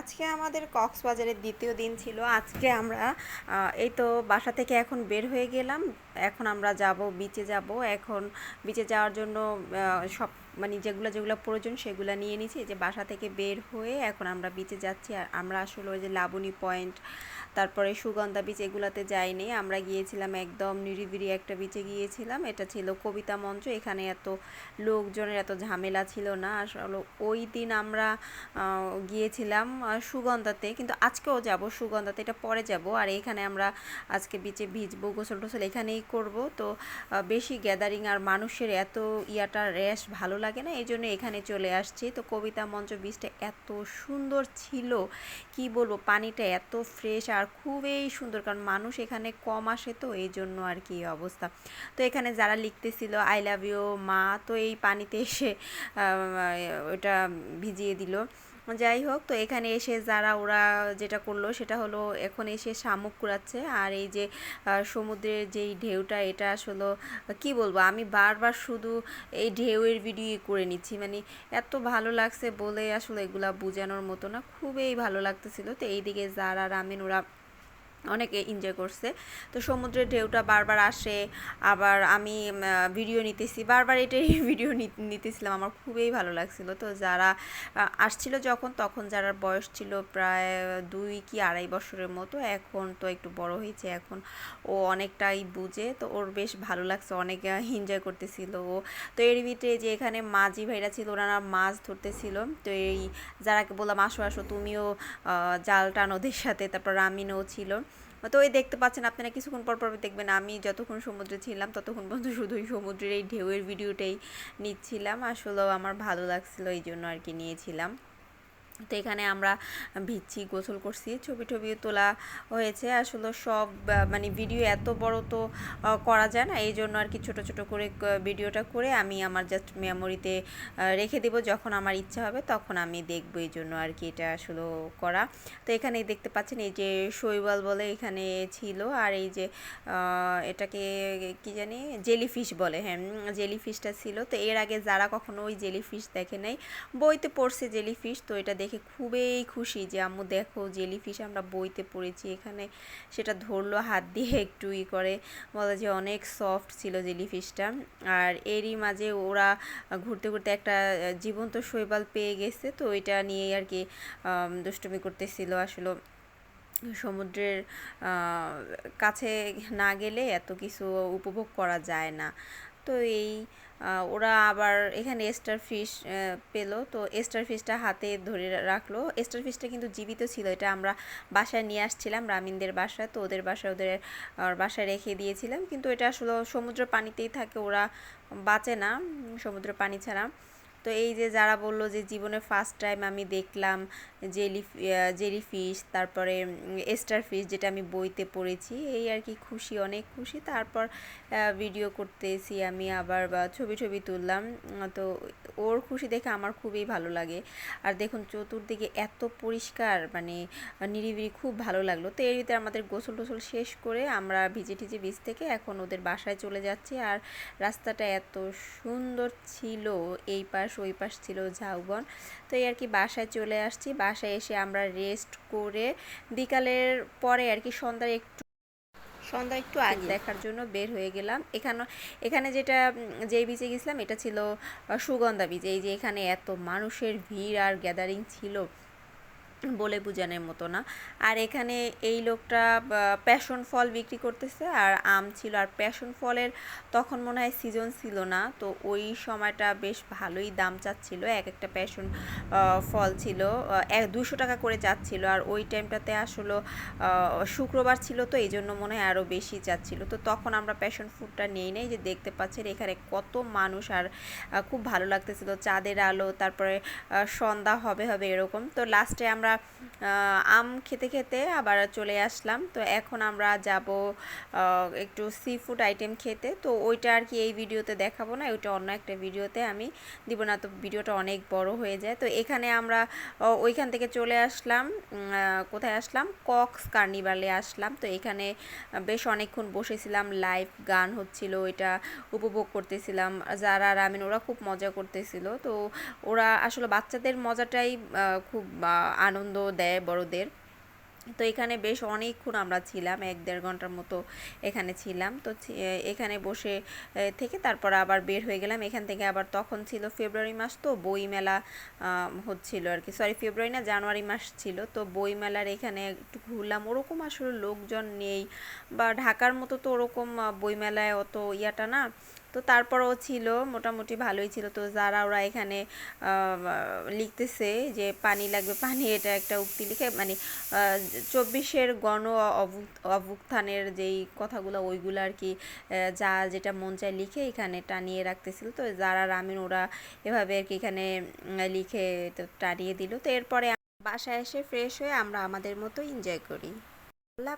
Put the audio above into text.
আজকে আমাদের কক্সবাজারের দ্বিতীয় দিন ছিল। আজকে আমরা এই তো বাসা থেকে এখন বের হয়ে গেলাম। এখন আমরা যাব বিচে যাব। এখন বিচে যাওয়ার জন্য সব মানে যেগুলো যেগুলো প্রয়োজন সেগুলো নিয়ে নিয়েছি যে বাসা থেকে বের হয়ে এখন আমরা বিচে যাচ্ছি। আর আমরা আসলে ওই যে লাবণী পয়েন্ট তারপরে সুগন্ধা বিচ এগুলাতে যাইনি। আমরা গিয়েছিলাম একদম নিরিবিলি একটা বিচে গিয়েছিলাম। এটা ছিল কবিতা মঞ্চ। এখানে এত লোকজনের এত ঝামেলা ছিল না। আসলে ওই দিন আমরা গিয়েছিলাম সুগন্ধাতে। কিন্তু আজকেও যাব সুগন্ধাতে। এটা পরে যাব। আর এখানে আমরা আজকে বিচে ভিজবো গোসল টোসল এখানেই করব। তো বেশি গ্যাদারিং আর মানুষের এত ইয়াটা রেশ ভালো লাগে না এই জন্য এখানে চলে আসছি। তো, কবিতা মঞ্চ বিচটা এত সুন্দর ছিল, কি বলব, পানিটা এত ফ্রেশ আর খুবই সুন্দর, কারণ মানুষ এখানে কম আসে তো এই জন্য আর কি অবস্থা। তো, এখানে যারা লিখতেছিল আই লাভ ইউ মা, তো এই পানিতে এসে ওটা ভিজিয়ে দিল। যাই হোক তো এখানে এসে যারা ওরা যেটা করল সেটা হলো এখন এসে শামুক কুড়াচ্ছে। আর এই যে সমুদ্রের যেই ঢেউটা, এটা আসলে কি বলব, আমি বারবার শুধু এই ঢেউয়ের ভিডিও করে নিচ্ছি। মানে এত ভালো লাগছে বলে আসলে এগুলা বোঝানোর মতো না, খুবই ভালো লাগতেছিল। তো এইদিকে যারা রামেন, ওরা অনেকে এনজয় করছে। তো সমুদ্রের ঢেউটা বারবার আসে, আবার আমি ভিডিও নিতেছি, বারবার এটাই ভিডিও নিতেছিলাম, আমার খুবই ভালো লাগছিল। তো যারা আসছিল যখন, তখন যারা বয়স ছিল প্রায় দুই কি আড়াই বছরের মতো, এখন তো একটু বড় হয়েছে, এখন ও অনেকটাই বুঝে, তো ওর বেশ ভালো লাগছে, অনেক এনজয় করতেছিল ও। তো এর ভিতরে যে এখানে মাঝি ভাইরা ছিল, ওনারা মাছ ধরতেছিল, তো এই যারাকে বললাম, আসো আসো, তুমিও জাল টান ওদের সাথে, তারপর রামিনও ছিল। তো ওই দেখতে পাচ্ছেন আপনারা কিছুক্ষণ পর পর দেখবেন আমি যতক্ষণ সমুদ্রে ছিলাম, ততক্ষণ পর্যন্ত শুধুই সমুদ্রের এই ঢেউয়ের ভিডিওটাই নিচ্ছিলাম। আসলেও আমার ভালো লাগছিল, এই জন্য আর কি নিয়েছিলাম। তো এখানে আমরা ভিজছি গোসল করছি, ছবি টবিও তোলা হয়েছে। আসলে সব মানে ভিডিও এত বড় তো করা যায় না। এই জন্য আর কি ছোট ছোট করে ভিডিওটা করে আমি আমার জাস্ট মেমোরিতে রেখে দেব। যখন আমার ইচ্ছা হবে তখন আমি দেখব এই জন্য আর কি এটা আসলে করা। তো এখানে দেখতে পাচ্ছেন এই যে শৈবাল বলে এখানে ছিল। আর এই যে এটাকে কি জানি? জেলিফিশ বলে হ্যাঁ জেলিফিশটা ছিল। তো এর আগে যারা কখনো ওই জেলিফিশ দেখে নাই, বইতে পড়ছে জেলিফিশ তো এটা দেখে খুবই খুশি যে, আম্মু দেখো জেলিফিশ আমরা বইতে পড়েছি, এখানে সেটা ধরলো হাত দিয়ে একটু ই করে। বলে যে, অনেক সফট ছিল জেলিফিশটা আর এরই মাঝে ওরা ঘুরতে ঘুরতে একটা জীবন্ত শৈবাল পেয়ে গেছে। তো এটা নিয়েই আর কি দুষ্টুমি করতেছিল। আসলে সমুদ্রের কাছে না গেলে এত কিছু উপভোগ করা যায় না। তো এই ওরা আবার এখানে স্টার ফিশ পেল। তো স্টার ফিশটা হাতে ধরে রাখল। স্টার ফিশটা কিন্তু জীবিত ছিল। এটা আমরা বাসায় নিয়ে আসছিলাম রামিনদের বাসায়। তো ওদের বাসায় ওদের বাসায় রেখে দিয়েছিলাম। কিন্তু এটা আসলে সমুদ্র পানিতেই থাকে। ওরা বাঁচে না সমুদ্র পানি ছাড়া। তো এই যে যারা বলল যে জীবনে ফার্স্ট টাইম আমি দেখলাম জেলি জেলি ফিশ তারপরে স্টার ফিশ যেটা আমি বইতে পড়েছি, এই আর কি খুশি, অনেক খুশি। তারপর ভিডিও করতেছি আমি আবার বা ছবি ছবি তুললাম। তো ওর খুশি দেখে আমার খুবই ভালো লাগে। আর দেখুন চতুর্দিকে এত পরিষ্কার মানে নিরিবিলি খুব ভালো লাগল। তো এর ভিতরে আমাদের গোসল টোসল শেষ করে আমরা ভিজে টিজে বীজ থেকে এখন ওদের বাসায় চলে যাচ্ছি। আর রাস্তাটা এত সুন্দর ছিল, এই পাশ ওই পাশ ছিল ঝাউবন। তো এই আর কি বাসায় চলে আসছি। বাসায় এসে আমরা রেস্ট করে বিকালের পরে আর কি সন্ধ্যায় একটু সন্ধ্যা একটু আগে। দেখার জন্য বের হয়ে গেলাম। এখানে এখানে যেটা যে যেই বিচে গেছিলাম এটা ছিল সুগন্ধা বিচ এই যে এখানে এত মানুষের ভিড় আর গ্যাদারিং ছিল। বলে বোঝানোর মতো না। আর এখানে এই লোকটা প্যাশন ফল বিক্রি করতেছে আর আম ছিল। আর প্যাশন ফলের তখন মনে হয় সিজন ছিল না। তো ওই সময়টা বেশ ভালোই দাম চাচ্ছিল। এক একটা প্যাশন ফল ছিল এক দুশো টাকা করে যাচ্ছিল আর ওই টাইমটাতে আসলে শুক্রবার ছিল তো, এই জন্য মনে হয় আরও বেশি যাচ্ছিল তো তখন আমরা প্যাশন ফ্রুটটা নেই যে দেখতে পাচ্ছেন এখানে কত মানুষ। আর খুব ভালো লাগতেছিল। চাঁদের আলো, তারপরে সন্ধ্যা হবে হবে এরকম। তো লাস্টে আমরা para আম খেতে খেতে আবার চলে আসলাম। তো এখন আমরা যাব একটু সি ফুড আইটেম খেতে। তো ওইটা আর কি এই ভিডিওতে দেখাবো না, ওইটা অন্য একটা ভিডিওতে আমি দিব না, তো ভিডিওটা অনেক বড় হয়ে যায়। তো এখানে আমরা ওইখান থেকে চলে আসলাম কোথায় আসলাম? কক্স কার্নিভালে আসলাম। তো এখানে বেশ অনেকক্ষণ বসেছিলাম লাইভ গান হচ্ছিল, ওইটা উপভোগ করতেছিলাম। যারা রামিন ওরা খুব মজা করতেছিল। তো ওরা আসলে বাচ্চাদের মজাটাই খুব আনন্দ আনন্দ দেয় বড়দের। তো এখানে বেশ অনেকক্ষণ আমরা ছিলাম, এক দেড় ঘণ্টার মতো এখানে ছিলাম। তো এখানে বসে থেকে তারপর আবার বের হয়ে গেলাম। এখান থেকে আবার তখন ছিল ফেব্রুয়ারি মাস, তো বই মেলা হচ্ছিল আর কি। সরি ফেব্রুয়ারি না, জানুয়ারি মাস ছিল। তো বই মেলার এখানে একটু ঘুরলাম। ওরকম আসলে লোকজন নেই বা ঢাকার মতো তো ওরকম বই মেলায় অত ইয়াটা না। তো তারপরও ছিল, মোটামুটি ভালোই ছিল। তো যারা ওরা এখানে লিখতেছে যে পানি লাগবে, পানি এটা একটা উক্তি লিখে মানে চব্বিশের গণ অভ্যুত্থানের যেই কথাগুলো, ওইগুলো আর কি যা যেটা মন চায় লিখে এখানে টানিয়ে রাখতেছিল। তো যারা রামিন, ওরা এভাবে আর কি এখানে লিখে তো টানিয়ে দিল। তো এরপরে বাসায় এসে ফ্রেশ হয়ে আমরা আমাদের মতো এনজয় করি। আল্লাহ